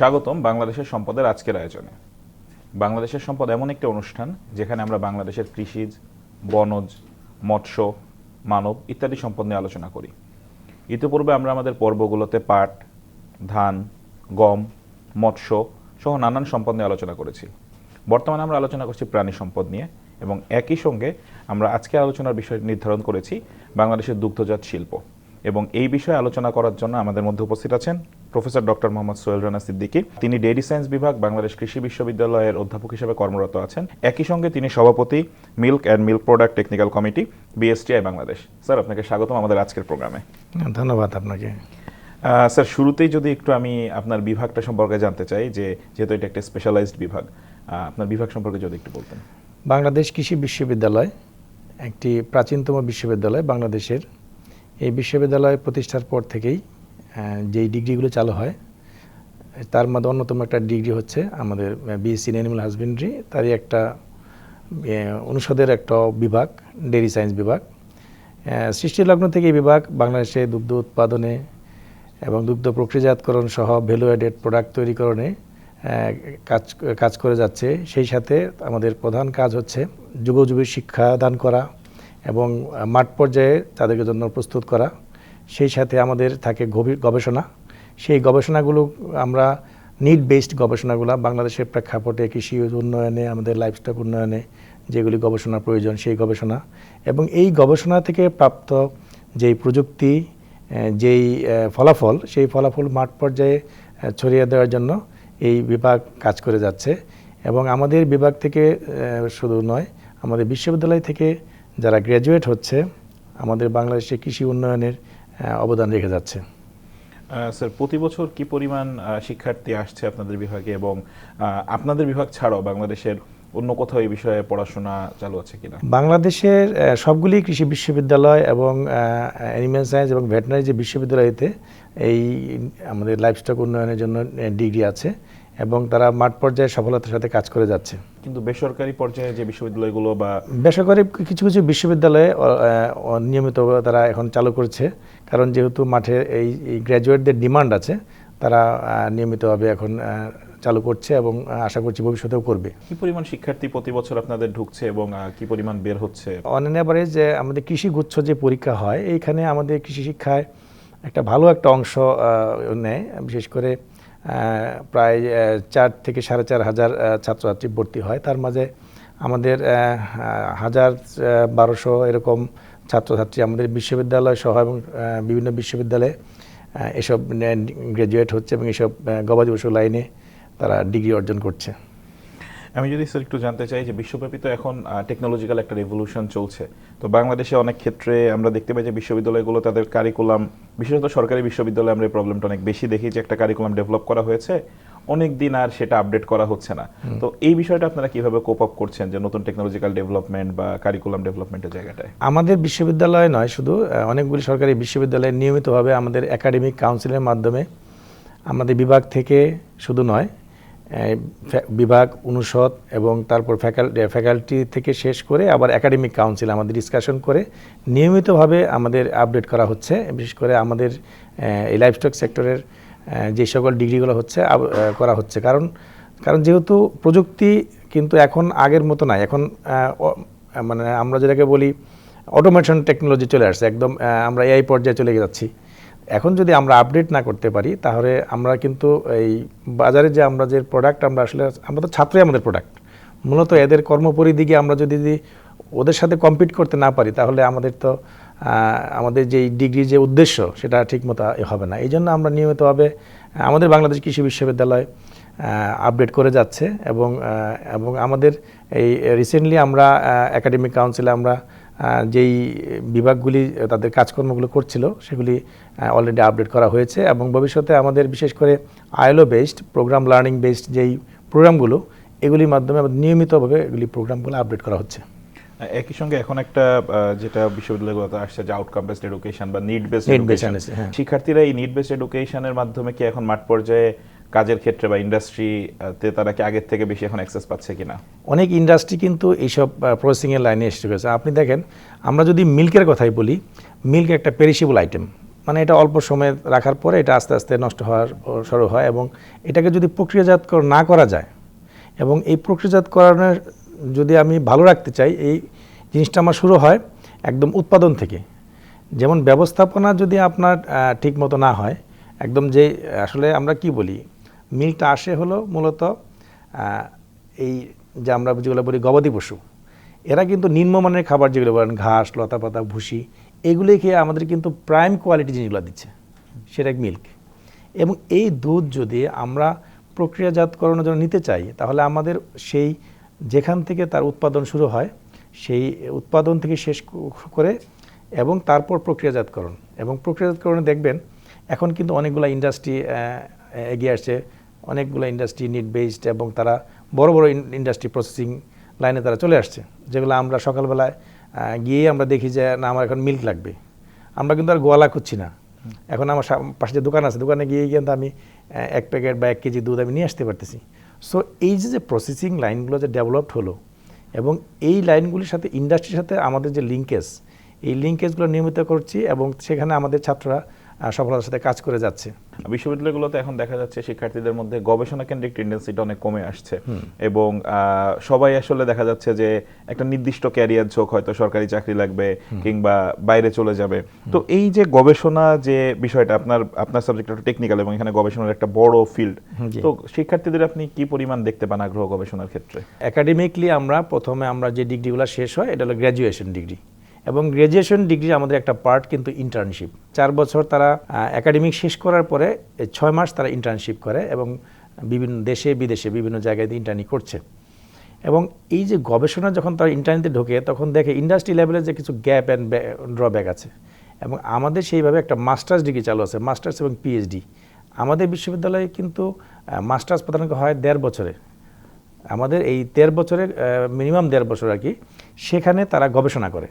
স্বাগতম বাংলাদেশের সম্পদের আজকের আয়োজনে। বাংলাদেশের সম্পদ এমন একটি অনুষ্ঠান যেখানে আমরা বাংলাদেশের কৃষিজ, বনজ, মৎস্য, মানব ইত্যাদি সম্পদ নিয়ে আলোচনা করি। ইতিপূর্বে আমরা আমাদের পর্বগুলোতে পাট, ধান, গম, মৎস্য সহ নানান সম্পদ নিয়ে আলোচনা করেছি। বর্তমানে আমরা আলোচনা করছি প্রাণী সম্পদ নিয়ে এবং একই সঙ্গে আমরা আজকে আলোচনার বিষয় নির্ধারণ করেছি বাংলাদেশের দুগ্ধজাত শিল্প। এবং এই বিষয়ে আলোচনা করার জন্য আমাদের মধ্যে উপস্থিত আছেন প্রফেসর ডক্টর মোহাম্মদ সোহেল রানা সিদ্দিকী। তিনি ডেইরি সায়েন্স বিভাগ বাংলাদেশ কৃষি বিশ্ববিদ্যালয়ের অধ্যাপক হিসেবে কর্মরত আছেন। একই সঙ্গে তিনি সভাপতি milk and milk product technical committee BSTI Bangladesh. Sir আপনাকে স্বাগতম আমাদের আজকের প্রোগ্রামে। ধন্যবাদ আপনাকে। স্যার শুরুতেই যদি একটু আমি আপনার বিভাগটা সম্পর্কে জানতে চাই যে যেহেতু এটা একটা স্পেশালাইজড বিভাগ আপনার বিভাগ সম্পর্কে যদি একটু বলতেন। বাংলাদেশ কৃষি বিশ্ববিদ্যালয় একটি প্রাচীনতম বিশ্ববিদ্যালয় বাংলাদেশের। এই বিশ্ববিদ্যালয় প্রতিষ্ঠার পর থেকেই যেই ডিগ্রিগুলো চালু হয়, তার মধ্যে অন্যতম একটা ডিগ্রি হচ্ছে আমাদের বিএসসি অ্যানিমাল হাজবেন্ড্রি তারই একটা অনুষদের একটা বিভাগ ডেয়ারি সায়েন্স বিভাগ। সৃষ্টি লগ্ন থেকে এই বিভাগ বাংলাদেশে দুগ্ধ উৎপাদনে এবং দুগ্ধ প্রক্রিয়াজাতকরণ সহ ভ্যালু অ্যাডেড প্রোডাক্ট তৈরিকরণে কাজ কাজ করে যাচ্ছে। সেই সাথে আমাদের প্রধান কাজ হচ্ছে যুব যুবীর শিক্ষা দান করা এবং মাঠ পর্যায়ে তাদের জন্য প্রস্তুত করা। সেই সাথে আমাদের থাকে গভীর গবেষণা। সেই গবেষণাগুলো আমরা নিড বেসড গবেষণাগুলো, বাংলাদেশের প্রেক্ষাপটে কৃষি উন্নয়নে, আমাদের লাইফস্টক উন্নয়নে যেগুলি গবেষণা প্রয়োজন, সেই গবেষণা। এবং এই গবেষণা থেকে প্রাপ্ত যেই প্রযুক্তি যেই ফলাফল, সেই ফলাফল মাঠ পর্যায়ে ছড়িয়ে দেওয়ার জন্য এই বিভাগ কাজ করে যাচ্ছে। এবং আমাদের বিভাগ থেকে শুধু নয়, আমাদের বিশ্ববিদ্যালয় থেকে যারা গ্র্যাজুয়েট হচ্ছে, আমাদের বাংলাদেশে কৃষি উন্নয়নের অবদান রেখে যাচ্ছে। স্যার প্রতি বছর কি পরিমাণ শিক্ষার্থী আসছে আপনাদের বিভাগে এবং আপনাদের বিভাগ ছাড়াও বাংলাদেশের অন্য কোথাও এই বিষয়ে পড়াশোনা চালু আছে কিনা? বাংলাদেশের সবগুলি কৃষি বিশ্ববিদ্যালয় এবং অ্যানিম্যাল সায়েন্স এবং ভেটেনারি যে বিশ্ববিদ্যালয়তে এই আমাদের লাইফস্টক উন্নয়নের জন্য ডিগ্রি আছে। এবং তারা মাঠ পর্যায়ে সফলতার সাথে কাজ করে যাচ্ছে। কিন্তু বেসরকারি পর্যায়ে যে বিশ্ববিদ্যালয়গুলো বা বেসরকারি কিছু কিছু বিশ্ববিদ্যালয়ে নিয়মিত তারা এখন চালু করছে। কারণ যেহেতু মাঠে এই গ্র্যাজুয়েটদের ডিমান্ড আছে তারা নিয়মিতভাবে এখন চালু করছে এবং আশা করছি ভবিষ্যতেও করবে। কি পরিমাণ শিক্ষার্থী প্রতি বছর আপনাদের ঢুকছে এবং কি পরিমাণ বের হচ্ছে? অন যে আমাদের কৃষি গুচ্ছ যে পরীক্ষা হয় এইখানে আমাদের কৃষি শিক্ষায় একটা ভালো একটা অংশ নেয়। বিশেষ করে প্রায় চার থেকে সাড়ে চার হাজার ছাত্রছাত্রী ভর্তি হয়। তার মাঝে আমাদের হাজার বারোশো এরকম ছাত্রছাত্রী আমাদের বিশ্ববিদ্যালয় সহ এবং বিভিন্ন বিশ্ববিদ্যালয়ে এসব গ্র্যাজুয়েট হচ্ছে এবং এসব গবাদি পশু লাইনে তারা ডিগ্রি অর্জন করছে। আমি যদি স্যার একটু জানতে চাই যে বিশ্বব্যাপী তো এখন টেকনোলজিক্যাল একটা রেভলিউশন চলছে। তো বাংলাদেশে অনেক ক্ষেত্রে আমরা দেখতে পাই যে বিশ্ববিদ্যালয়গুলো তাদের কারিকুলাম বিশেষত সরকারি বিশ্ববিদ্যালয়ে আমরা এই প্রবলেমটা অনেক বেশি দেখি যে একটা কারিকুলাম ডেভেলপ করা হয়েছে অনেক দিন আর সেটা আপডেট করা হচ্ছে না। তো এই বিষয়টা আপনারা কীভাবে কোপ আপ করছেন যে নতুন টেকনোলজিক্যাল ডেভেলপমেন্ট বা কারিকুলাম ডেভেলপমেন্টের জায়গাটায়? আমাদের বিশ্ববিদ্যালয় নয় শুধু অনেকগুলি সরকারি বিশ্ববিদ্যালয়ে নিয়মিতভাবে আমাদের একাডেমিক কাউন্সিলের মাধ্যমে আমাদের বিভাগ থেকে শুধু নয় বিভাগ, অনুষদ এবং তারপর ফ্যাকাল্টি থেকে শেষ করে আবার একাডেমিক কাউন্সিল আমাদের ডিসকাশন করে নিয়মিতভাবে আমাদের আপডেট করা হচ্ছে। বিশেষ করে আমাদের এই লাইফস্টক সেক্টরের যে সকল ডিগ্রিগুলো হচ্ছে করা হচ্ছে। কারণ কারণ যেহেতু প্রযুক্তি কিন্তু এখন আগের মতো নাই। এখন মানে আমরা যেটাকে বলি অটোমেশন টেকনোলজি চলে আসছে। একদম আমরা এআই পর্যায়ে চলে যাচ্ছি। এখন যদি আমরা আপডেট না করতে পারি, তাহলে আমরা কিন্তু এই বাজারে যে আমরা যে প্রোডাক্ট আমরা আসলে, আমরা তো ছাত্রই আমাদের প্রোডাক্ট মূলত এদের কর্মপরিধিকে আমরা যদি ওদের সাথে কম্পিট করতে না পারি, তাহলে আমাদের তো আমাদের যে ডিগ্রি যে উদ্দেশ্য, সেটা ঠিকমতো হবে না। এই জন্য আমরা নিয়মিতভাবে আমাদের বাংলাদেশ কৃষি বিশ্ববিদ্যালয় আপডেট করে যাচ্ছে এবং এবং আমাদের এই রিসেন্টলি আমরা একাডেমিক কাউন্সিলে আমরা যেই বিভাগগুলি তাদের কাজকর্মগুলো করছিল সেগুলি অলরেডি আপডেট করা হয়েছে এবং ভবিষ্যতে আমাদের বিশেষ করে ILO based programme learning based যেই প্রোগ্রামগুলো এগুলির মাধ্যমে নিয়মিতভাবে এগুলি প্রোগ্রামগুলো আপডেট করা হচ্ছে একই সঙ্গে এখন একটা যেটা বিশ্ববিদ্যালয়গুলোতে আসছে যে আউটকাম বেসড এডুকেশন বা নিড বেসড হ্যাঁ। শিক্ষার্থীরা এই নিড বেসড এডুকেশনের মাধ্যমে কি এখন মাঠ পর্যায়ে কাজের ক্ষেত্রে বা ইন্ডাস্ট্রিতে তারা কি আগের থেকে বেশি এখন অ্যাক্সেস পাচ্ছে কিনা? অনেক ইন্ডাস্ট্রি কিন্তু এইসব প্রসেসিংয়ের লাইনে এসে গেছে আপনি দেখেন, আমরা যদি মিল্কের কথাই বলি মিল্ক একটা পেরিশেবল আইটেম মানে এটা অল্প সময় রাখার পরে এটা আস্তে আস্তে নষ্ট হওয়ার, শুরু হয় এবং এটাকে যদি প্রক্রিয়াজাত না করা যায় এবং এই প্রক্রিয়াজাত করানোর যদি আমি ভালো রাখতে চাই, এই জিনিসটা আমার শুরু হয় একদম উৎপাদন থেকে। যেমন ব্যবস্থাপনা যদি আপনার ঠিক মতো না হয়, একদম যে, আসলে আমরা কি বলি মিলটা আসে হলো মূলত এই যে আমরা যেগুলো বলি গবাদি পশু, এরা কিন্তু নিম্নমানের খাবার যেগুলো বলেন ঘাস লতা পাতা ভুসি এগুলি খেয়ে আমাদের কিন্তু প্রাইম কোয়ালিটি জিনিসগুলো দিচ্ছে, সেটা মিল্ক এবং এই দুধ যদি আমরা প্রক্রিয়াজাতকরণের জন্য নিতে চাই, তাহলে আমাদের সেই যেখান থেকে তার উৎপাদন শুরু হয়, সেই উৎপাদন থেকে শেষ করে এবং তারপর প্রক্রিয়াজাতকরণ। এবং প্রক্রিয়াজাতকরণে দেখবেন, এখন কিন্তু অনেকগুলো ইন্ডাস্ট্রি এগিয়ে আসছে অনেকগুলো ইন্ডাস্ট্রি নিট বেসড এবং তারা বড় বড় ইন্ডাস্ট্রি প্রসেসিং লাইনে তারা চলে আসছে। যেগুলো আমরা সকালবেলায় গিয়ে আমরা দেখি যে, না, আমার এখন মিল্ক লাগবে। আমরা কিন্তু আর গোয়ালা খুঁজছি না। এখন আমার পাশে যে দোকান আছে, দোকানে গিয়ে কিন্তু আমি এক প্যাকেট বা এক কেজি দুধ আমি নিয়ে আসতে পারতেছি। সো এই যে যে প্রসেসিং লাইনগুলো যে ডেভেলপড হলো এবং এই লাইনগুলির সাথে ইন্ডাস্ট্রির সাথে আমাদের যে লিঙ্কেজ এই লিঙ্কেজগুলো নিয়মিত করছি এবং সেখানে আমাদের ছাত্ররা সফলতার সাথে কাজ করে যাচ্ছে। বিশ্ববিদ্যালয়গুলোতে এখন দেখা যাচ্ছে শিক্ষার্থীদের মধ্যে গবেষণা কেন্দ্রিক টেন্ডেন্সিটা অনেক কমে আসছে। এবং সবাই আসলে দেখা যাচ্ছে যে একটা নির্দিষ্ট ক্যারিয়ার ঝোঁক হয়তো সরকারি চাকরি লাগবে কিংবা বাইরে চলে যাবে। তো এই যে গবেষণা যে বিষয়টা আপনার আপনার সাবজেক্ট একটা টেকনিক্যাল এবং এখানে গবেষণার একটা বড় ফিল্ড তো শিক্ষার্থীদের আপনি কি পরিমাণ দেখতে পান আগ্রহ গবেষণার ক্ষেত্রে? একাডেমিকলি আমরা প্রথমে আমরা যে ডিগ্রিগুলো শেষ হয় এটা হলো গ্র্যাজুয়েশন ডিগ্রি এবং গ্র্যাজুয়েশন ডিগ্রি আমাদের একটা পার্ট কিন্তু ইন্টার্নশিপ চার বছর তারা একাডেমিক শেষ করার পরে ছয় মাস তারা ইন্টার্নশিপ করে এবং বিভিন্ন দেশে, বিদেশে বিভিন্ন জায়গায় ইন্টার্নি করছে। এবং এই যে গবেষণা যখন তারা ইন্টারনেটে ঢোকে, তখন দেখে ইন্ডাস্ট্রি লেভেলে যে কিছু গ্যাপ অ্যান্ড ড্রব্যাক আছে। এবং আমাদের সেইভাবে একটা মাস্টার্স ডিগ্রি চালু আছে মাস্টার্স এবং পিএইচডি আমাদের বিশ্ববিদ্যালয়ে কিন্তু মাস্টার্স প্রধানত হয় দেড় বছরে। আমাদের এই দেড় বছরের মিনিমাম দেড় বছর আর কি, সেখানে তারা গবেষণা করে।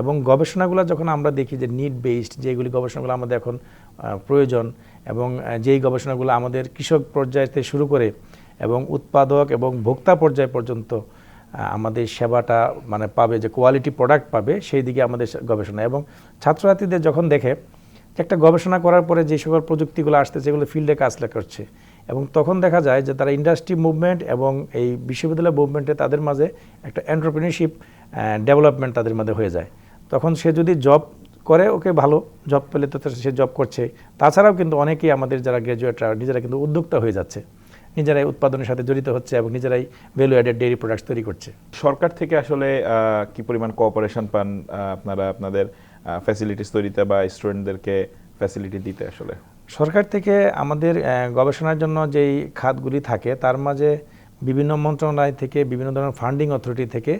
এবং গবেষণাগুলো যখন আমরা দেখি যে নিড বেসড যেগুলি গবেষণাগুলো আমাদের এখন প্রয়োজন এবং যেই গবেষণাগুলো আমাদের কৃষক পর্যায় থেকে শুরু করে এবং উৎপাদক এবং ভোক্তা পর্যায় পর্যন্ত আমাদের সেবাটা মানে পাবে, যে কোয়ালিটি প্রোডাক্ট পাবে, সেই দিকে আমাদের গবেষণা এবং ছাত্রছাত্রীদের যখন দেখে যে একটা গবেষণা করার পরে যে সকল প্রযুক্তিগুলো আসতে সেগুলো ফিল্ডে কাজ করছে এবং তখন দেখা যায় যে তারা ইন্ডাস্ট্রি মুভমেন্ট এবং এই বিশ্ববিদ্যালয় মুভমেন্টে তাদের মাঝে একটা এন্টারপ্রিনারশিপ ডেভেলপমেন্ট তাদের মধ্যে হয়ে যায়। তখন সে যদি জব করে ওকে ভালো জব পেলে তো সে জব করছে। তাছাড়াও কিন্তু অনেকেই আমাদের যারা গ্র্যাজুয়েটরা নিজেরা কিন্তু উদ্যোক্তা হয়ে যাচ্ছে। নিজেরাই উৎপাদনের সাথে জড়িত হচ্ছে এবং নিজেরাই ভ্যালু অ্যাডেড ডেয়ারি প্রোডাক্টস তৈরি করছে। সরকার থেকে আসলে কি পরিমাণ কোঅপারেশন পান আপনারা আপনাদের ফ্যাসিলিটিস তৈরিতে বা স্টুডেন্টদেরকে ফ্যাসিলিটি দিতে আসলে? সরকার থেকে আমাদের গবেষণার জন্য যেই খাতগুলি থাকে তার মাঝে বিভিন্ন মন্ত্রণালয় থেকে বিভিন্ন ধরনের ফান্ডিং অথরিটি থেকে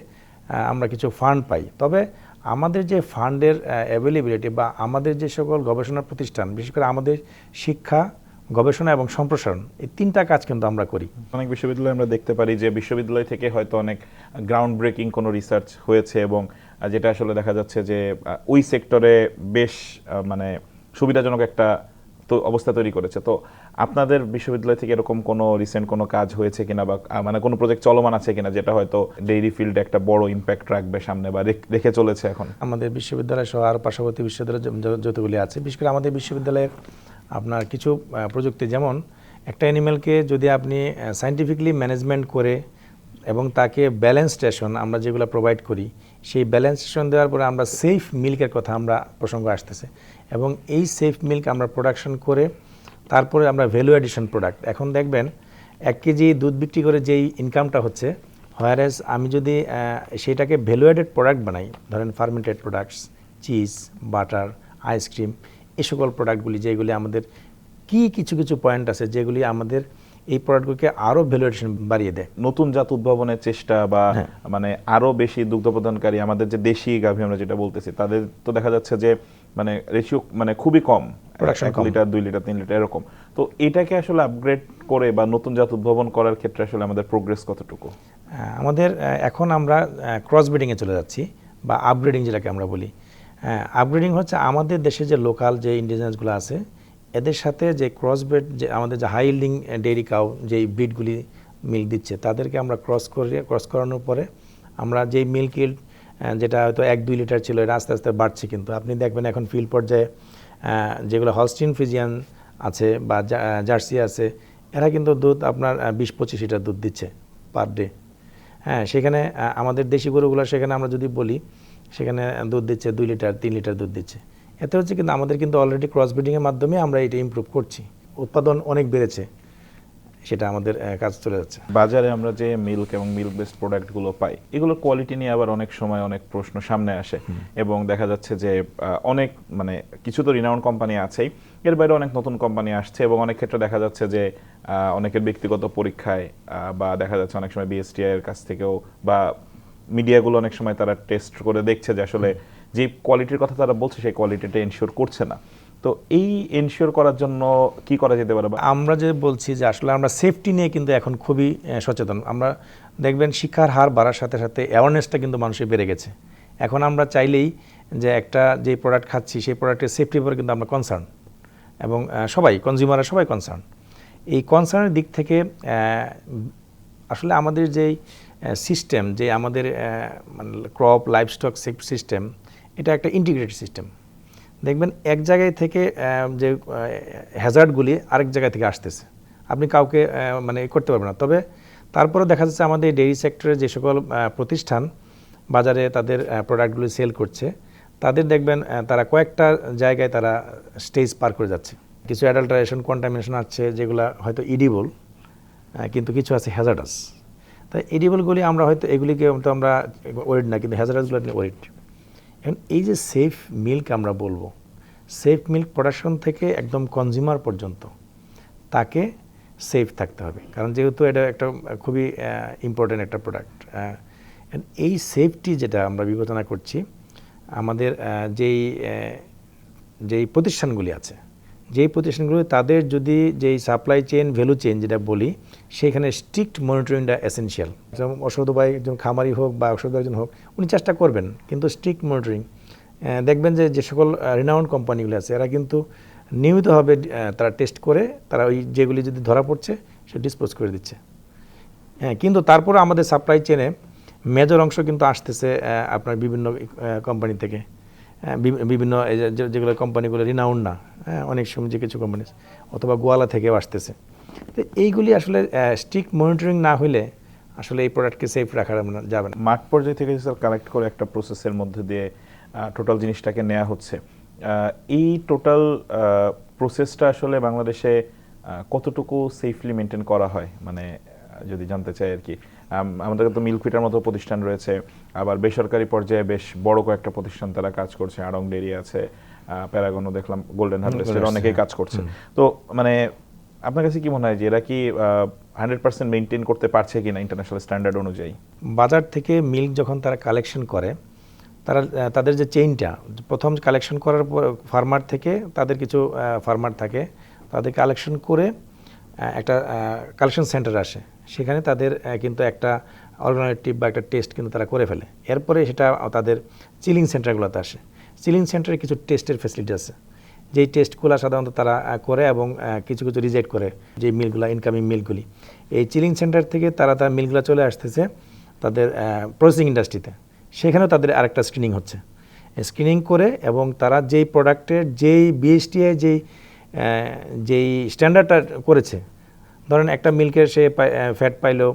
আমরা কিছু ফান্ড পাই। তবে আমাদের যে ফান্ডের অ্যাভেলেবিলিটি বা আমাদের যে সকল গবেষণা প্রতিষ্ঠান, বিশেষ করে আমাদের শিক্ষা, গবেষণা এবং সম্প্রসারণ, এই তিনটা কাজ কিন্তু আমরা করি। অনেক বিশ্ববিদ্যালয়ে আমরা দেখতে পারি যে বিশ্ববিদ্যালয় থেকে হয়তো অনেক গ্রাউন্ড ব্রেকিং কোনো রিসার্চ হয়েছে এবং যেটা আসলে দেখা যাচ্ছে যে ওই সেক্টরে বেশ মানে সুবিধাজনক একটা তো অবস্থা তৈরি করেছে। তো আপনাদের বিশ্ববিদ্যালয় থেকে এরকম কোনো রিসেন্ট কোনো কাজ হয়েছে কিনা বা মানে কোনো প্রজেক্ট চলমান আছে কিনা যেটা হয়তো ডেইরি ফিল্ডে একটা বড় ইম্প্যাক্ট রাখবে সামনে বা রেখ- চলেছে এখন? আমাদের বিশ্ববিদ্যালয় সহ আর পার্শ্ববর্তী বিশ্ববিদ্যালয় যতগুলি আছে, বিশেষ করে আমাদের বিশ্ববিদ্যালয়ের আপনার কিছু প্রযুক্তি যেমন একটা অ্যানিমেলকে যদি আপনি সাইন্টিফিকলি ম্যানেজমেন্ট করে এবং তাকে ব্যালেন্স স্টেশন আমরা যেগুলো প্রোভাইড করি, সেই ব্যালেন্স স্টেশন দেওয়ার পরে আমরা সেফ মিল্কের কথা আমরা প্রসঙ্গ আসতেছে। এবং এই সেফ মিল্ক আমরা প্রোডাকশন করে তারপরে আমরা ভ্যালু এডিশন প্রোডাক্ট এখন দেখবেন এক কেজি দুধ বিক্রি করে যেই ইনকামটা হচ্ছে হোয়ারেস আমি যদি সেটাকে ভ্যালু অ্যাডেড প্রোডাক্ট বানাই ধরেন fermented products cheese butter ice cream এই সকল প্রোডাক্টগুলি যেগুলি আমাদের কি কিছু কিছু পয়েন্ট আছে যেগুলি আমাদের এই প্রোডাক্টগুলিকে আরও ভ্যালুয়েশন বাড়িয়ে দেয় নতুন জাত উদ্ভাবনের চেষ্টা বা হ্যাঁ। মানে আরও বেশি দুগ্ধ প্রদানকারী আমাদের যে দেশি গাভী আমরা যেটা বলতেছি তাদের তো দেখা যাচ্ছে যে মানে রেশিও মানে খুবই কম। এক। লিটার দুই লিটার তিন লিটার এরকম। তো এটাকে আসলে আপগ্রেড করে বা নতুন জাত উদ্ভাবন করার ক্ষেত্রে আসলে আমাদের প্রোগ্রেস কতটুকু? আহ, আমাদের এখন আমরা ক্রস ব্রিডিংয়ে চলে যাচ্ছি বা আপগ্রেডিং যেটাকে আমরা বলি। আপগ্রেডিং হচ্ছে আমাদের দেশে যে লোকাল যে ইন্ডিজিনাসগুলো আছে এদের সাথে যে ক্রস ব্রিড যে আমাদের যে হাই ইল্ডিং ডেইরি কাউ যেই ব্রিডগুলি মিল্ক দিচ্ছে তাদেরকে আমরা ক্রস করে ক্রস করানোর পরে আমরা যেই মিল্ক ইল্ড যেটা হয়তো এক, দুই লিটার ছিল, এটা আস্তে আস্তে বাড়ছে কিন্তু। আপনি দেখবেন এখন ফিল্ড পর্যায়ে যেগুলো হলস্টিন ফ্রিজিয়ান আছে বা জার্সি আছে, এরা কিন্তু দুধ আপনার বিশ, পঁচিশ লিটার দুধ দিচ্ছে পার ডে হ্যাঁ সেখানে আমাদের দেশি গরুগুলো সেখানে আমরা যদি বলি, সেখানে দুধ দিচ্ছে দুই লিটার, তিন লিটার দুধ দিচ্ছে। এতে হচ্ছে কিন্তু আমাদের কিন্তু অলরেডি ক্রস ব্রিডিংয়ের মাধ্যমে আমরা এটা ইমপ্রুভ করছি। উৎপাদন অনেক বেড়েছে। সেটা আমাদের কাজ চলে যাচ্ছে। বাজারে আমরা যে মিল্ক এবং মিল্ক বেসড প্রোডাক্টগুলো পাই এগুলোর কোয়ালিটি নিয়ে আবার অনেক সময় অনেক প্রশ্ন সামনে আসে। এবং দেখা যাচ্ছে যে অনেক মানে কিছু তো রিনাউন্ড কোম্পানি আছেই এর বাইরে অনেক নতুন কোম্পানি আসছে এবং অনেক ক্ষেত্রে দেখা যাচ্ছে যে অনেকের ব্যক্তিগত পরীক্ষায় বা দেখা যাচ্ছে অনেক সময় বিএসটিআই এর কাছ থেকেও বা মিডিয়াগুলো অনেক সময় তারা টেস্ট করে দেখছে যে আসলে যে কোয়ালিটির কথা তারা বলছে সেই কোয়ালিটিটা এনশিওর করছে না। তো এই এনশিওর করার জন্য কি করা যেতে পারে? আমরা যে বলছি যে আসলে আমরা সেফটি নিয়ে কিন্তু এখন খুবই সচেতন। আমরা দেখবেন শিক্ষার হার বাড়ার সাথে সাথে অ্যাওয়ারনেসটা কিন্তু মানুষের বেড়ে গেছে। এখন আমরা চাইলেই যে একটা যে প্রোডাক্ট খাচ্ছি, সেই প্রোডাক্টের সেফটির উপরে কিন্তু আমরা কনসার্ন এবং সবাই কনজিউমাররা সবাই কনসার্ন এই কনসার্নের দিক থেকে আসলে আমাদের যেই সিস্টেম যে আমাদের মানে ক্রপ লাইভস্টক সিস্টেম এটা একটা ইন্টিগ্রেটেড সিস্টেম দেখবেন এক জায়গায় থেকে যে হ্যাজার্ডগুলি আরেক জায়গা থেকে আসতেছে। আপনি কাউকে মানে করতে পারবেন না। তবে তারপরে দেখা যাচ্ছে আমাদের ডেইরি সেক্টরে যে সকল প্রতিষ্ঠান, বাজারে তাদের প্রোডাক্টগুলি সেল করছে, তাদের দেখবেন তারা কয়েকটা জায়গায় তারা স্টেজ পার করে যাচ্ছে। কিছু অ্যাডাল্টারেশন কন্টামিনেশন আছে, যেগুলো হয়তো ইডিবল কিন্তু কিছু আছে হ্যাজার্ডাস তাই এডিবলগুলি আমরা হয়তো, এগুলিকে তো আমরা ওয়েট না, কিন্তু হ্যাজার্ডাসগুলো ওয়েট এখন এই যে সেফ মিল্ক আমরা বলব সেফ মিল্ক প্রোডাকশন থেকে একদম কনজিউমার পর্যন্ত, তাকে সেফ থাকতে হবে। কারণ যেহেতু এটা একটা খুবই ইম্পর্টেন্ট একটা প্রোডাক্ট এই সেফটি যেটা আমরা বিবেচনা করছি, আমাদের যেই যেই প্রতিষ্ঠানগুলি আছে যেই প্রতিষ্ঠানগুলো তাদের যদি যেই সাপ্লাই চেন ভ্যালু চেন যেটা বলি, সেখানে স্ট্রিক্ট মনিটরিংটা এসেনশিয়াল যেমন অসদ ভাই একজন খামারি হোক বা অসদ একজন হোক, উনি চেষ্টা করবেন, কিন্তু স্ট্রিক্ট মনিটরিং দেখবেন যে যে সকল রিনাউন্ড কোম্পানিগুলো আছে, এরা কিন্তু নিয়মিতভাবে তারা টেস্ট করে, তারা ওই যেগুলি যদি ধরা পড়ছে, সে ডিসপোজ করে দিচ্ছে। হ্যাঁ কিন্তু তারপরে আমাদের সাপ্লাই চেনে মেজর অংশ কিন্তু আসতেছে আপনার বিভিন্ন কোম্পানি থেকে। বি- বিভিন্ন এই যে- যে- যেগুলো কোম্পানিগুলো রিনাউন্ড না হ্যাঁ অনেক সময় যে কিছু কোম্পানি অথবা গোয়ালা থেকেও আসতেছে। তো এইগুলি আসলে স্ট্রিক্ট মনিটরিং না হলে আসলে এই প্রোডাক্টকে সেফ রাখা যাবে না মাঠ পর্যায় থেকে স্যার কালেক্ট করে একটা প্রসেসের মধ্যে দিয়ে টোটাল জিনিসটাকে নেওয়া হচ্ছে এই টোটাল প্রসেসটা আসলে বাংলাদেশে কতটুকু সেফলি মেনটেন করা হয়? মানে যদি জানতে চাই আর কি। আমাদের তো মিল্কফিটার মতো প্রতিষ্ঠান রয়েছে। আবার বেসরকারি পর্যায়ে বেশ বড় কয়েকটা প্রতিষ্ঠান তারা কাজ করছে। আড়ং ডেরি আছে প্যারাগনও দেখলাম গোল্ডেন হারভেস্টের অনেকেই হ্যাঁ। কাজ করছে। তো মানে আপনার কাছে কি মনে হয় যে এরা কি হান্ড্রেড পার্সেন্ট মেনটেন করতে পারছে কিনা ইন্টারন্যাশনাল স্ট্যান্ডার্ড অনুযায়ী? বাজার থেকে মিল্ক যখন তারা কালেকশন করে তারা তাদের যে চেইনটা প্রথম কালেকশন করার পর ফার্মার থেকে তাদের কিছু ফার্মার থাকে তাদের কালেকশন করে একটা কালেকশন সেন্টার আসে। সেখানে তাদের কিন্তু একটা অল্টারনেটিভ বা একটা টেস্ট কিন্তু তারা করে ফেলে। এরপরে সেটা তাদের চিলিং সেন্টারগুলোতে আসে। চিলিং সেন্টারে কিছু টেস্টের ফেসিলিটি আছে। যেই টেস্টগুলো সাধারণত তারা করে এবং কিছু কিছু রিজেক্ট করে যে মিলগুলো ইনকামিং মিলগুলি এই চিলিং সেন্টার থেকে তারা তার মিলগুলো চলে আসতেছে তাদের প্রসেসিং ইন্ডাস্ট্রিতে সেখানেও তাদের আরেকটা স্ক্রিনিং হচ্ছে। স্ক্রিনিং করে এবং তারা যেই প্রোডাক্টের যেই বিএসটিআই যেই যেই স্ট্যান্ডার্ডটা করেছে ধরেন একটা মিল্কের সে ফ্যাট পাইলো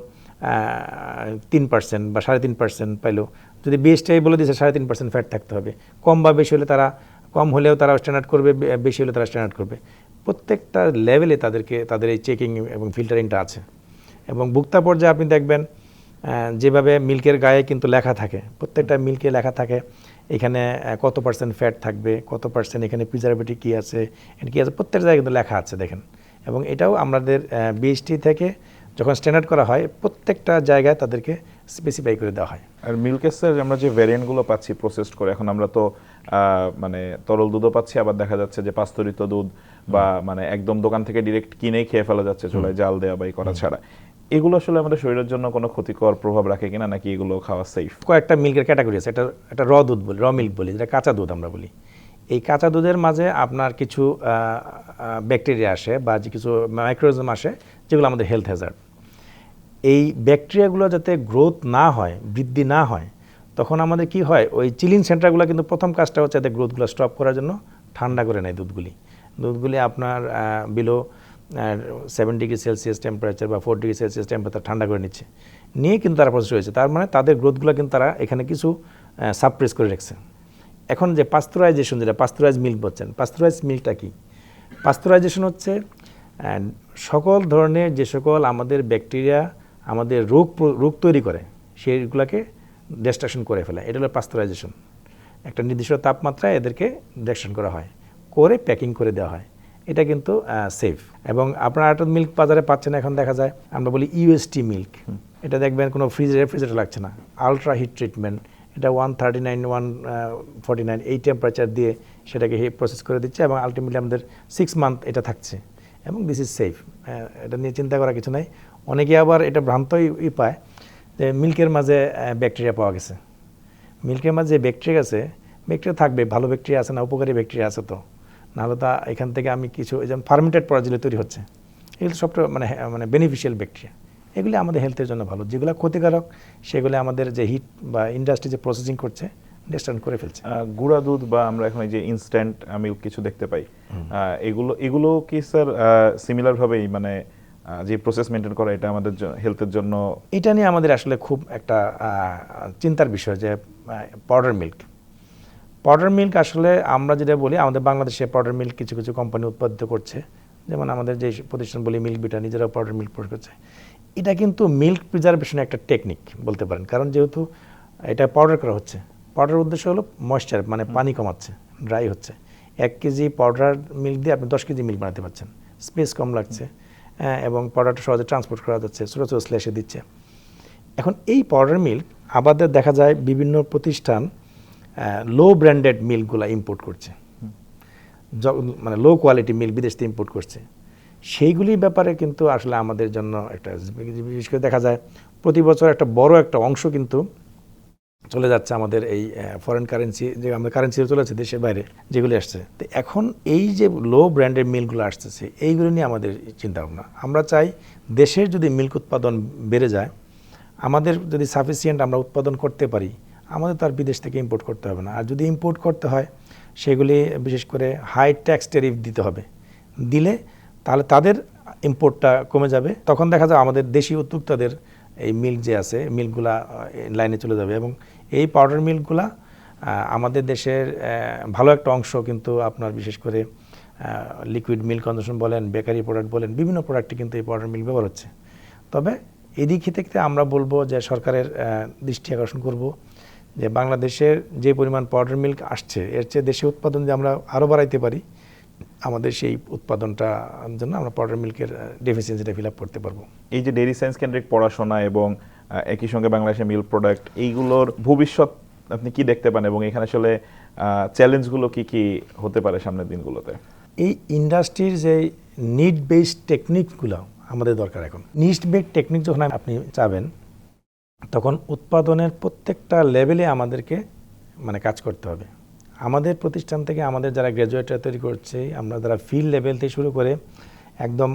তিন পার্সেন্ট বা সাড়ে তিন পার্সেন্ট পাইলো। যদি বিএসটিআই বলে দিয়েছে, সাড়ে তিন পার্সেন্ট ফ্যাট থাকতে হবে। কম বা বেশি হলে তারা, কম হলেও তারা স্ট্যান্ডার্ড করবে বেশি হলে তারা স্ট্যান্ডার্ড করবে। প্রত্যেকটা লেভেলে তাদেরকে, তাদের এই চেকিং এবং ফিল্টারিংটা আছে। এবং ভুক্তা পর্যায়ে আপনি দেখবেন যেভাবে মিল্কের গায়ে কিন্তু লেখা থাকে। প্রত্যেকটা মিল্কে লেখা থাকে, এখানে কত পার্সেন্ট ফ্যাট থাকবে, কত পার্সেন্ট এখানে প্রিজারভেটিভ কী আছে এটা কী আছে, প্রত্যেকটা জায়গায় কিন্তু লেখা আছে, দেখেন। এবং এটাও আমাদের বিএসটি থেকে যখন স্ট্যান্ডার্ড করা হয় প্রত্যেকটা জায়গায় তাদেরকে স্পেসিফাই করে দেওয়া হয়। আর মিল্কেসের আমরা যে ভ্যারিয়েন্টগুলো পাচ্ছি প্রসেসড করে এখন আমরা তো মানে তরল দুধও পাচ্ছি আবার দেখা যাচ্ছে যে পাস্তরিত দুধ বা মানে একদম দোকান থেকে ডিরেক্ট কিনেই খেয়ে ফেলা যাচ্ছে চুলায় জাল দেওয়া বা করা ছাড়া। এগুলো আসলে আমাদের শরীরের জন্য কোনো ক্ষতিকর প্রভাব রাখে কিনা নাকি এগুলো খাওয়া সেফ কয়েকটা মিল্কের ক্যাটাগরি আছে এটা একটা র দুধ বলি র মিল্ক বলি যেটা কাঁচা দুধ আমরা বলি। এই কাঁচা দুধের মাঝে আপনার কিছু ব্যাকটেরিয়া আসে বা যে কিছু মাইক্রোজম আসে, যেগুলো আমাদের হেলথ হ্যাজার্ড এই ব্যাকটেরিয়াগুলো যাতে গ্রোথ না হয়, বৃদ্ধি না হয়, তখন আমাদের কি হয়, ওই চিলিং সেন্টারগুলো কিন্তু প্রথম কাজটা হচ্ছে যাতে গ্রোথগুলো স্টপ করার জন্য ঠান্ডা করে নেয় দুধগুলি। দুধগুলি আপনার below seven degree Celsius temperature বা ফোর ডিগ্রি সেলসিয়াস টেম্পারেচার ঠান্ডা করে নিচ্ছে। নিয়ে কিন্তু তারা প্রসেস হয়েছে তার মানে তাদের গ্রোথগুলো কিন্তু তারা এখানে কিছু সাবপ্রেস করে রাখছে। এখন যে পাস্তুরাইজেশন যেটা পাস্তুরাইজ মিল্ক বলছেন পাস্তুরাইজ মিল্কটা কি? পাস্তুরাইজেশন হচ্ছে সকল ধরনের যে সকল আমাদের ব্যাকটেরিয়া আমাদের রোগ রোগ তৈরি করে সেইগুলোকে ডিস্ট্রাকশন করে ফেলে। এটা হলো পাস্তুরাইজেশন একটা নির্দিষ্ট তাপমাত্রায় এদেরকে ডিস্ট্রাকশন করা হয় করে প্যাকিং করে দেওয়া হয়। এটা কিন্তু সেফ এবং আপনার একটা মিল্ক বাজারে পাচ্ছেন এখন দেখা যায় আমরা বলি ইউএসটি মিল্ক এটা দেখবেন কোনো ফ্রিজ রেফ্রিজারেটর লাগছে না। আলট্রা হিট ট্রিটমেন্ট এটা one thirty nine one forty nine এই টেম্পারেচার দিয়ে সেটাকে হে প্রসেস করে দিচ্ছে এবং আলটিমেটলি আমাদের সিক্স মান্থ এটা থাকছে। এবং দিস ইজ সেফ এটা নিয়ে চিন্তা করার কিছু নাই। অনেকে আবার এটা ভ্রান্তই পায় যে মিল্কের মাঝে ব্যাকটেরিয়া পাওয়া গেছে। মিল্কের মাঝে ব্যাকটেরিয়া আছে ব্যাকটেরিয়া থাকবে ভালো ব্যাকটেরিয়া আছে না উপকারী ব্যাকটেরিয়া আছে তো। নাহলে তা এখান থেকে আমি কিছু যেমন ফার্মেন্টেড যেগুলো তৈরি হচ্ছে এগুলো সবটা মানে হ্যাঁ, মানে বেনিফিশিয়াল ব্যাকটেরিয়া এগুলি আমাদের হেলথের জন্য ভালো। যেগুলো ক্ষতিকারক সেগুলো আমাদের যে হিট বা ইন্ডাস্ট্রি যে প্রসেসিং করছে ডিস্টার্ব করে ফেলছে। গুঁড়া দুধ বা আমরা এখন এই যে ইনস্ট্যান্ট মিল্ক কিছু দেখতে পাই। এগুলো এগুলো কি স্যার সিমিলার ভাবেই মানে যে প্রসেস মেনটেন করা এটা আমাদের হেলথের জন্য এটা নিয়ে আমাদের আসলে খুব একটা চিন্তার বিষয় যে পাউডার মিল্ক পাউডার মিল্ক আসলে আমরা যেটা বলি আমাদের বাংলাদেশে পাউডার মিল্ক কিছু কিছু কোম্পানি উৎপাদিত করছে। যেমন আমাদের যে প্রতিষ্ঠান বলি মিল্ক বিটা নিজেরাও পাউডার মিল্ক প্রয়োগ করছে। এটা কিন্তু মিল্ক প্রিজার্ভেশনের একটা টেকনিক বলতে পারেন। কারণ যেহেতু এটা পাউডার করা হচ্ছে পাউডার উদ্দেশ্য হলো ময়েশ্চার মানে পানি কমাচ্ছে ড্রাই হচ্ছে। এক কেজি পাউডার মিল্ক দিয়ে আপনি দশ কেজি মিল্ক বানাতে পারছেন। স্পেস কম লাগছে হ্যাঁ, এবং পাউডারটা সহজে ট্রান্সপোর্ট করা যাচ্ছে ছোটো ছোটো স্ল্যাশে দিচ্ছে। এখন এই পাউডার মিল্ক আবাদের দেখা যায় বিভিন্ন প্রতিষ্ঠান লো ব্র্যান্ডেড মিল্কগুলো ইম্পোর্ট করছে। মানে লো কোয়ালিটি মিল্ক বিদেশ থেকে ইম্পোর্ট করছে। সেইগুলির ব্যাপারে কিন্তু আসলে আমাদের জন্য একটা, বিশেষ করে দেখা যায় প্রতি বছর একটা বড় একটা অংশ কিন্তু চলে যাচ্ছে আমাদের এই ফরেন কারেন্সি যে আমাদের কারেন্সি চলে দেশের বাইরে যেগুলি আসছে। তো এখন এই যে লো ব্র্যান্ডের মিলগুলো আসতেছে, এইগুলো নিয়ে আমাদের চিন্তা ভাবনা আমরা চাই দেশের যদি মিল্ক উৎপাদন বেড়ে যায়, আমাদের যদি সাফিসিয়েন্ট আমরা উৎপাদন করতে পারি, আমাদের তার বিদেশ থেকে ইম্পোর্ট করতে হবে না। আর যদি ইম্পোর্ট করতে হয়, সেগুলি বিশেষ করে হাই ট্যাক্স টেরিফ দিতে হবে। দিলে তাহলে তাদের ইম্পোর্টটা কমে যাবে। তখন দেখা যায় আমাদের দেশি উদ্যোক্তাদের এই মিল্ক যে আছে মিল্কগুলা লাইনে চলে যাবে এবং এই পাউডার মিল্কগুলা আমাদের দেশের ভালো একটা অংশ কিন্তু আপনার বিশেষ করে লিকুইড মিল্ক কনজামশন বলেন বেকারি প্রোডাক্ট বলেন, বিভিন্ন প্রোডাক্টে কিন্তু এই পাউডার মিল্ক ব্যবহার হচ্ছে। তবে এদিক থেকে আমরা বলব যে সরকারের দৃষ্টি আকর্ষণ করব যে বাংলাদেশের যে পরিমাণ পাউডার মিল্ক আসছে, এর চেয়ে দেশে উৎপাদন যে আমরা আরও বাড়াইতে পারি আমাদের সেই উৎপাদনটা জন্য আমরা পাউডার মিল্কের ডেফিসিয়েন্সিটা ফিল আপ করতে পারব। এই যে ডেইরি সায়েন্স কেন্দ্রিক পড়াশোনা এবং একই সঙ্গে বাংলাদেশের মিল্ক প্রোডাক্ট এইগুলোর ভবিষ্যৎ আপনি কি দেখতে পান এবং এখানে আসলে চ্যালেঞ্জগুলো কি কি হতে পারে সামনের দিনগুলোতে? এই ইন্ডাস্ট্রির যে নিড বেসড টেকনিকগুলো আমাদের দরকার এখন। নিড বেসড টেকনিক যখন আপনি চাবেন তখন উৎপাদনের প্রত্যেকটা লেভেলে আমাদেরকে মানে কাজ করতে হবে। আমাদের প্রতিষ্ঠান থেকে আমাদের যারা গ্র্যাজুয়েটরা তৈরি করছে, আমরা যারা ফিল্ড লেভেল থেকে শুরু করে একদম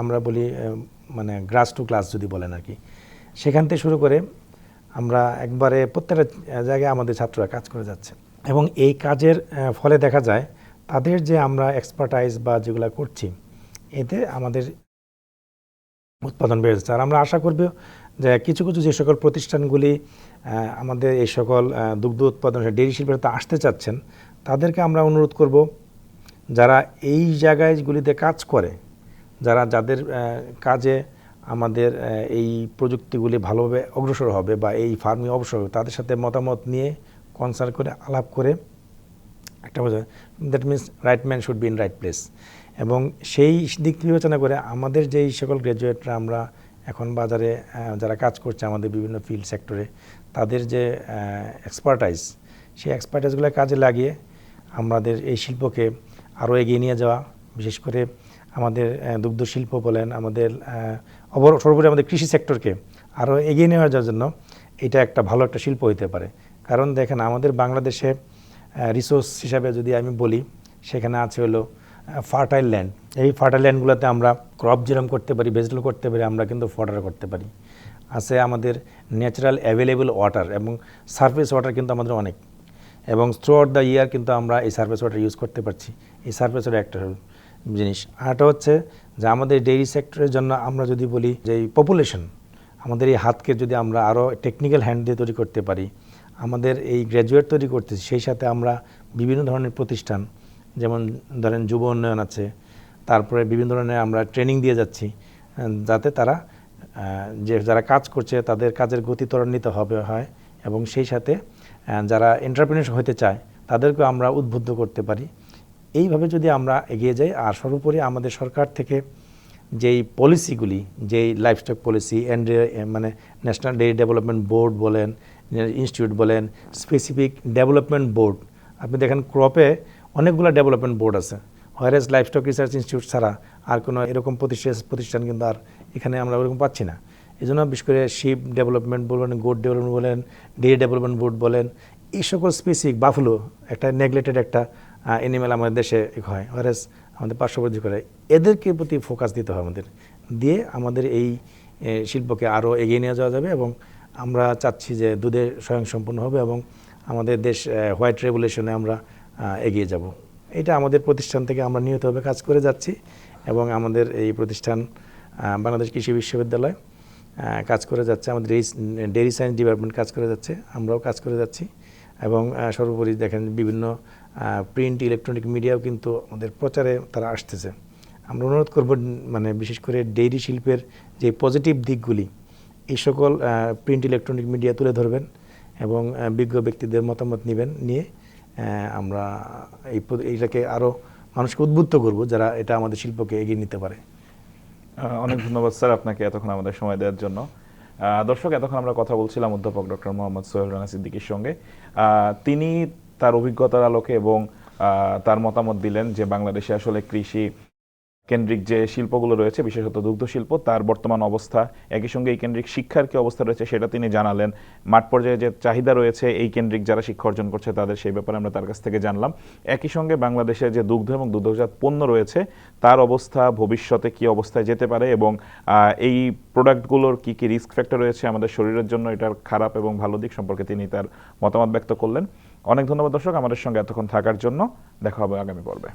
আমরা বলি মানে গ্রাস টু ক্লাস যদি বলেন আর কি, সেখান থেকে শুরু করে আমরা একবারে প্রত্যেকটা জায়গায় আমাদের ছাত্ররা কাজ করে যাচ্ছে। এবং এই কাজের ফলে দেখা যায় তাদের যে আমরা এক্সপার্টাইজ বা যেগুলো করছি, এতে আমাদের উৎপাদন বেড়ে যাচ্ছে আর আমরা আশা করব যে কিছু কিছু যে সকল প্রতিষ্ঠানগুলি আমাদের এই সকল দুগ্ধ উৎপাদন ডেয়ারি শিল্পের আসতে চাচ্ছেন, তাদেরকে আমরা অনুরোধ করব, যারা এই জায়গাগুলিতে কাজ করে, যারা যাদের কাজে আমাদের এই প্রযুক্তিগুলি ভালোভাবে অগ্রসর হবে বা এই ফার্মিং অগ্রসর হবে, তাদের সাথে মতামত নিয়ে কনসাল্ট করে, আলাপ করে, একটা বোঝা that means right man should be in right place এবং সেই দিক বিবেচনা করে আমাদের যেই সকল গ্র্যাজুয়েটরা আমরা এখন বাজারে যারা কাজ করছে আমাদের বিভিন্ন ফিল্ড সেক্টরে তাদের যে এক্সপার্টাইজ সেই এক্সপার্টাইজগুলো কাজে লাগিয়ে আমাদের এই শিল্পকে আরও এগিয়ে নিয়ে যাওয়া, বিশেষ করে আমাদের দুগ্ধ শিল্প বলেন, আমাদের অবর, সর্বোপরি আমাদের কৃষি সেক্টরকে আরও এগিয়ে নেওয়ার জন্য এটা একটা ভালো একটা শিল্প হতে পারে। কারণ দেখেন, আমাদের বাংলাদেশে রিসোর্স হিসাবে যদি আমি বলি, সেখানে আছে হলো ফার্টাইল ল্যান্ড এই ফার্টাইল ল্যান্ডগুলোতে আমরা ক্রপ যেরকম করতে পারি ভেজিটেবল করতে পারি, আমরা কিন্তু ফডার করতে পারি। আছে আমাদের ন্যাচারাল অ্যাভেলেবল ওয়াটার এবং সারফেস ওয়াটার কিন্তু আমাদের অনেক। এবং থ্রু আউট দ্য ইয়ার কিন্তু আমরা এই সার্ফেস ওয়াটার ইউজ করতে পারছি। এই সার্ফেস ওয়াটার একটা জিনিস। আরেকটা হচ্ছে যে আমাদের ডেইরি সেক্টরের জন্য আমরা যদি বলি যে এই পপুলেশন আমাদের এই হাতকে যদি আমরা আরও টেকনিক্যাল হ্যান্ড দিয়ে তৈরি করতে পারি, আমাদের এই গ্র্যাজুয়েট তৈরি করতেছি, সেই সাথে আমরা বিভিন্ন ধরনের প্রতিষ্ঠান, যেমন ধরেন যুব উন্নয়ন আছে তারপরে বিভিন্ন ধরনের আমরা ট্রেনিং দিয়ে যাচ্ছি যাতে তারা যে যারা কাজ করছে তাদের কাজের গতি ত্বরান্বিত হবে, হয়, এবং সেই সাথে যারা এন্টারপ্রেনার হতে চায় তাদেরকেও আমরা উদ্বুদ্ধ করতে পারি। এইভাবে যদি আমরা এগিয়ে যাই, আর সর্বোপরি আমাদের সরকার থেকে যেই পলিসিগুলি যেই লাইফস্টক পলিসি অ্যান্ড মানে ন্যাশনাল ডেয়ারি ডেভেলপমেন্ট বোর্ড বলেন ইনস্টিটিউট বলেন স্পেসিফিক ডেভেলপমেন্ট বোর্ড আপনি দেখেন ক্রপে অনেকগুলো ডেভেলপমেন্ট বোর্ড আছে। হোয়ারেস লাইফস্টক রিসার্চ ইনস্টিটিউট ছাড়া আর কোনো এরকম প্রতিষ্ঠান প্রতিষ্ঠান কিন্তু আর এখানে আমরা ওরকম পাচ্ছি না। এই জন্য বিশেষ করে শিপ ডেভেলপমেন্ট বলেন গোড ডেভেলপমেন্ট বলেন ডেয়ারি ডেভেলপমেন্ট বোর্ড বলেন, এই সকল স্পেসিফিক বাফুলো একটা নেগলেক্টেড একটা এনিম্যাল আমাদের দেশে হয়। হোয়ারেস আমাদের পার্শ্ববর্তী করে এদেরকে প্রতি ফোকাস দিতে হবে আমাদের। দিয়ে আমাদের এই শিল্পকে আরও এগিয়ে নিয়ে যাওয়া যাবে এবং আমরা চাচ্ছি যে দুধে স্বয়ংসম্পূর্ণ হবে এবং আমাদের দেশ হোয়াইট রেগুলেশনে আমরা এগিয়ে যাব। এটা আমাদের প্রতিষ্ঠান থেকে আমরা নিয়মিতভাবে কাজ করে যাচ্ছি এবং আমাদের এই প্রতিষ্ঠান বাংলাদেশ কৃষি বিশ্ববিদ্যালয় কাজ করে যাচ্ছে। আমাদের ডেরি সায়েন্স ডিপার্টমেন্ট কাজ করে যাচ্ছে, আমরাও কাজ করে যাচ্ছি। এবং সর্বোপরি দেখেন বিভিন্ন প্রিন্ট, ইলেকট্রনিক মিডিয়াও কিন্তু আমাদের প্রচারে তারা আসতেছে। আমরা অনুরোধ করব মানে বিশেষ করে ডেইরি শিল্পের যে পজিটিভ দিকগুলি এই সকল প্রিন্ট, ইলেকট্রনিক মিডিয়া তুলে ধরবেন এবং বিজ্ঞ ব্যক্তিদের মতামত নেবেন, নিয়ে আমরা এই এইটাকে আরও মানুষকে উদ্বুদ্ধ করব যারা এটা আমাদের শিল্পকে এগিয়ে নিতে পারে। অনেক ধন্যবাদ স্যার আপনাকে এতক্ষণ আমাদের সময় দেওয়ার জন্য। দর্শক, এতক্ষণ আমরা কথা বলছিলাম অধ্যাপক ডক্টর মোহাম্মদ সোহেল রানা সিদ্দিকির সঙ্গে। তিনি তার অভিজ্ঞতার আলোকে এবং তার মতামত দিলেন যে বাংলাদেশে আসলে কৃষি কেন্দ্রিক যে শিল্পগুলো রয়েছে, বিশেষত দুগ্ধ শিল্প, তার বর্তমান অবস্থা একই সঙ্গে এই কেন্দ্রিক শিক্ষার কি অবস্থা রয়েছে সেটা তিনি জানালেন। মাঠ পর্যায়ে যে চাহিদা রয়েছে এই কেন্দ্রিক যারা শিক্ষা অর্জন করছে তাদের, সেই ব্যাপারে আমরা তার কাছ থেকে জানলাম। একই সঙ্গে বাংলাদেশে যে দুগ্ধ এবং দুগ্ধজাত পণ্য রয়েছে, তার অবস্থা ভবিষ্যতে কি অবস্থায় যেতে পারে এবং এই প্রোডাক্টগুলোর কি কি রিস্ক ফ্যাক্টর রয়েছে আমাদের শরীরের জন্য, এটার খারাপ এবং ভালো দিক সম্পর্কে তিনি তার মতামত ব্যক্ত করলেন। অনেক ধন্যবাদ দর্শক, আমাদের সঙ্গে এতক্ষণ থাকার জন্য। দেখা হবে আগামী পর্বে।